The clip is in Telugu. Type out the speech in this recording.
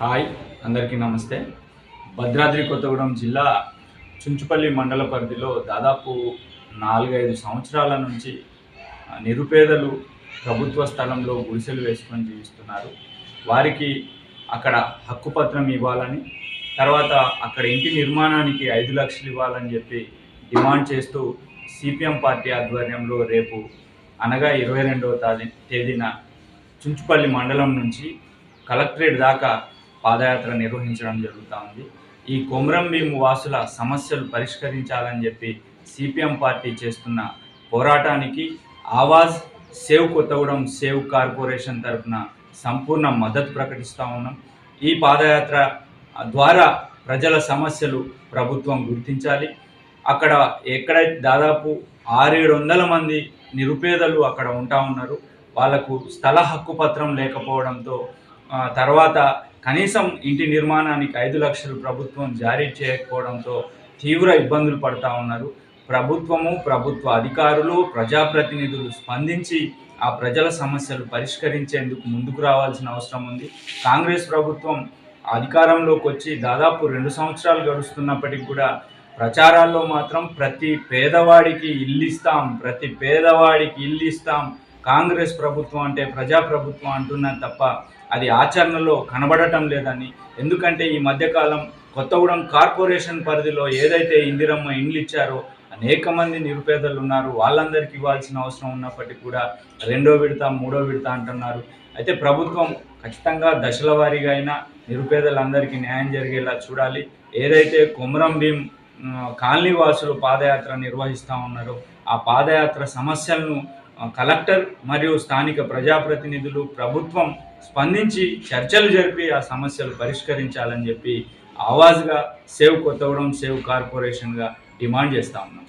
హాయ్ అందరికీ నమస్తే. భద్రాద్రి కొత్తగూడెం జిల్లా చుంచుపల్లి మండల పరిధిలో దాదాపు నాలుగైదు సంవత్సరాల నుంచి నిరుపేదలు ప్రభుత్వ స్థలంలో గుడిసెలు వేసుకొని జీవిస్తున్నారు. వారికి అక్కడ హక్కుపత్రం ఇవ్వాలని తర్వాత అక్కడ ఇంటి నిర్మాణానికి ఐదు లక్షలు ఇవ్వాలని చెప్పి డిమాండ్ చేస్తూ సిపిఎం పార్టీ ఆధ్వర్యంలో రేపు అనగా ఇరవై రెండవ తారీ- తేదీన చుంచుపల్లి మండలం నుంచి కలెక్టరేట్ దాకా పాదయాత్ర నిర్వహించడం జరుగుతూ ఉంది. ఈ కొమరం భీము వాసుల సమస్యలు పరిష్కరించాలని చెప్పి సిపిఎం పార్టీ చేస్తున్న పోరాటానికి Awaaz save Kothagudem save corporation తరఫున సంపూర్ణ మద్దతు ప్రకటిస్తూ ఉన్నాం. ఈ పాదయాత్ర ద్వారా ప్రజల సమస్యలు ప్రభుత్వం గుర్తించాలి. అక్కడ ఎక్కడ దాదాపు ఆరేడు వందల మంది నిరుపేదలు అక్కడ ఉంటా ఉన్నారు. వాళ్ళకు స్థల హక్కు పత్రం లేకపోవడంతో తర్వాత కనీసం ఇంటి నిర్మాణానికి ఐదు లక్షలు ప్రభుత్వం జారీ చేయకపోవడంతో తీవ్ర ఇబ్బందులు పడతా ఉన్నారు. ప్రభుత్వము ప్రభుత్వ అధికారులు ప్రజాప్రతినిధులు స్పందించి ఆ ప్రజల సమస్యలు పరిష్కరించేందుకు ముందుకు రావాల్సిన అవసరం ఉంది. కాంగ్రెస్ ప్రభుత్వం అధికారంలోకి వచ్చి దాదాపు రెండు సంవత్సరాలు గడుస్తున్నప్పటికీ కూడా ప్రచారాల్లో మాత్రం ప్రతి పేదవాడికి ఇల్లు ఇస్తాం ప్రతి పేదవాడికి ఇల్లు ఇస్తాం కాంగ్రెస్ ప్రభుత్వం అంటే ప్రజాప్రభుత్వం అంటున్నాను తప్ప అది ఆచరణలో కనబడటం లేదని. ఎందుకంటే ఈ మధ్యకాలం కొత్తగూడెం కార్పొరేషన్ పరిధిలో ఏదైతే ఇందిరమ్మ ఇండ్లు ఇచ్చారో అనేక మంది నిరుపేదలు ఉన్నారు. వాళ్ళందరికీ ఇవ్వాల్సిన అవసరం ఉన్నప్పటికీ కూడా రెండో విడత మూడో విడత అంటున్నారు. అయితే ప్రభుత్వం ఖచ్చితంగా దశల వారీగా అయినా నిరుపేదలందరికీ న్యాయం జరిగేలా చూడాలి. ఏదైతే కొమరం భీం కాలనీ వాసులు పాదయాత్ర నిర్వహిస్తూ ఉన్నారో ఆ పాదయాత్ర సమస్యలను కలెక్టర్ మరియు స్థానిక ప్రజాప్రతినిధులు ప్రభుత్వం స్పందించి చర్చలు జరిపి ఆ సమస్యలు పరిష్కరించాలని చెప్పి ఆవాజ్గా సేవ్ కొత్తగూడెం సేవ్ కార్పొరేషన్గా డిమాండ్ చేస్తా ఉన్నాం.